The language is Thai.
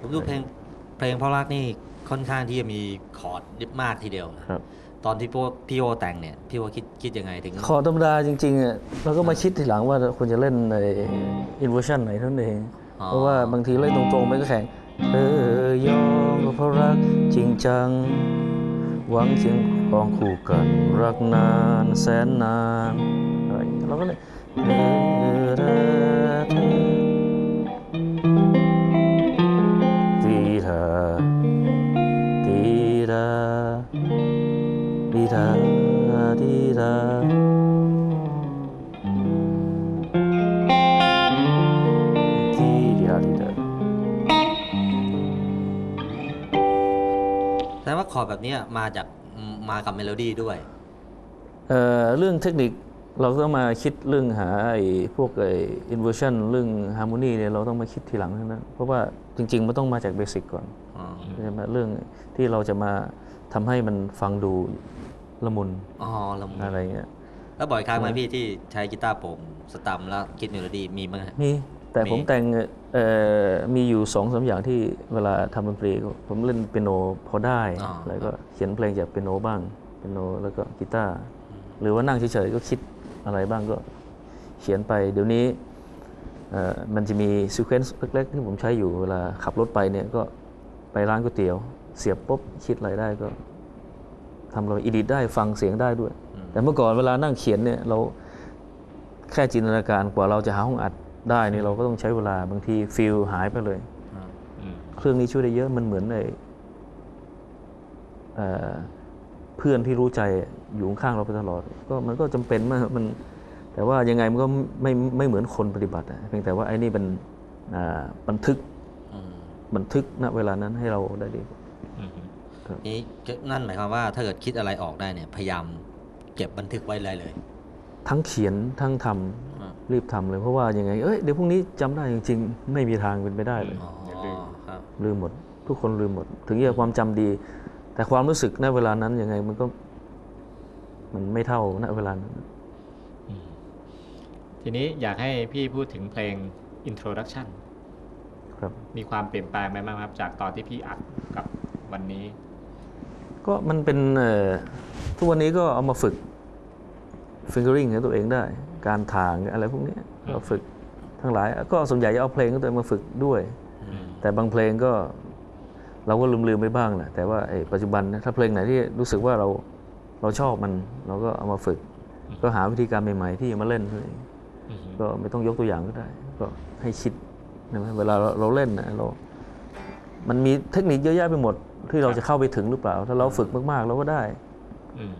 ผมดูเพลงเพลงเพราะรักนี่ค่อนข้างที่จะมีคอร์ดมากทีเดียวนะครับ ตอนที่พี่โอพี่โอแต่งเนี่ยพี่โอคิดคิดยังไงถึงคอร์ดธรรมดาจริงๆอะเราก็มาคิดทีหลังว่าควรจะเล่นในอินเวอร์ชันไหนเท่านั้นเองอ๋อเพราะว่าบางทีเล่นตรงๆมันก็แข็งเออยอมก็เพราะรักจริงจัง หวังเคียงครองคู่กันรักนานแสนนานอะไรอย่างเงี้ยเราก็เลยเออ ดีดาดีดาดีดีดาดีดาแสดงว่าคอร์ดแบบเนี้ยมาจากมากับเมโลดี้ด้วย เอ่อ เรื่องเทคนิค เราต้องมาคิดเรื่องหาไอ้พวกไอ้อินเวอร์ชันเรื่องฮาร์โมนีเนี่ยเราต้องมาคิดทีหลังเท่านั้นเพราะว่าจริง ๆ มันต้องมาจากเบสิกก่อนอ๋อใช่ไหมเรื่องที่เราจะมาทำให้มันฟังดูละมุนอ๋อละมุนอะไรเงี้ยแล้วบ่อยครั้งไหมพี่ที่ใช้กีตาร์โปร่งสตัมแล้วคิดเมโลดี้มีมั้งฮะมีแต่มีผมแต่งเอ่อมีอยู่สองสามอย่างที่เวลาทำดนตรีก็ผมเล่นเปียโนพอได้อ๋อแล้วก็เขียนเพลงจากเปียโนบ้างเปียโนแล้วก็กีตาร์หรือว่านั่งเฉยๆก็คิด อะไรบ้างก็เขียนไป เดี๋ยวนี้เอ่อมันจะมีซีเควนซ์เล็กๆ ที่ผมใช้อยู่เวลาขับรถไปเนี่ยก็ไปร้านก๋วยเตี๋ยว เสียบปุ๊บคิดอะไรได้ก็ทำเราอีดิทได้ฟังเสียงได้ด้วย แต่เมื่อก่อนเวลานั่งเขียนเนี่ยเราแค่จินตนาการกว่าเราจะหาห้องอัดได้นี่เราก็ต้องใช้เวลาบางทีฟิลหายไปเลยอืมเครื่องนี้ช่วยได้เยอะมันเหมือนในเอ่อเพื่อนที่รู้ใจ อยู่ข้างๆเราไปตลอด ก็มันก็จำเป็นมากมันแต่ว่ายังไงมันก็ไม่ไม่เหมือนคนปฏิบัติอะเพียงแต่ว่าไอ้นี่เป็นอ่าบันทึกอืมบันทึกณเวลานั้นให้เราได้ดีอืมนี่นั่นหมายความว่าถ้าเกิดคิดอะไรออกได้เนี่ยพยายามเก็บบันทึกไว้เลยเลย ทั้งเขียนทั้งทำอ่ารีบทำเลยเพราะว่ายังไงเอ้ยเดี๋ยวพรุ่งนี้จำได้จริงๆ ไม่มีทางเป็นไปได้เลยอ๋อครับลืมหมด ทุกคนลืมหมด ถึงจะความจำดี แต่ความรู้สึกณเวลานั้นยังไงมันก็ มันไม่เท่าณเวลานั้นอืมทีนี้อยากให้พี่พูดถึงเพลง introduction ครับมีความเปลี่ยนแปลงไหมบ้างครับ จากตอนที่พี่อัดกับวันนี้ ก็มันเป็นเอ่อทุกวันนี้ก็เอามาฝึก fingering ของตัวเองได้ การถางอะไรพวกเนี้ยก็ฝึกทั้งหลาย ก็ส่วนใหญ่จะเอาเพลงของตัวเองมาฝึกด้วยอืมแต่บางเพลงก็เราก็ลืมๆไปบ้างแหละแต่ว่าไอ้ปัจจุบันนะถ้าเพลงไหนที่รู้สึกว่าเรา เราชอบมันเราก็เอามาฝึก ก็หาวิธีการใหม่ๆที่จะมาเล่นเท่านั้นเองอืมก็ไม่ต้องยกตัวอย่างก็ได้ ก็ให้คิดนะเวลาเราเราเล่นนะเรา มันมีเทคนิคเยอะแยะไปหมด ที่เราจะเข้าไปถึงหรือเปล่า ถ้าเราฝึกมากๆเราก็ได้อืม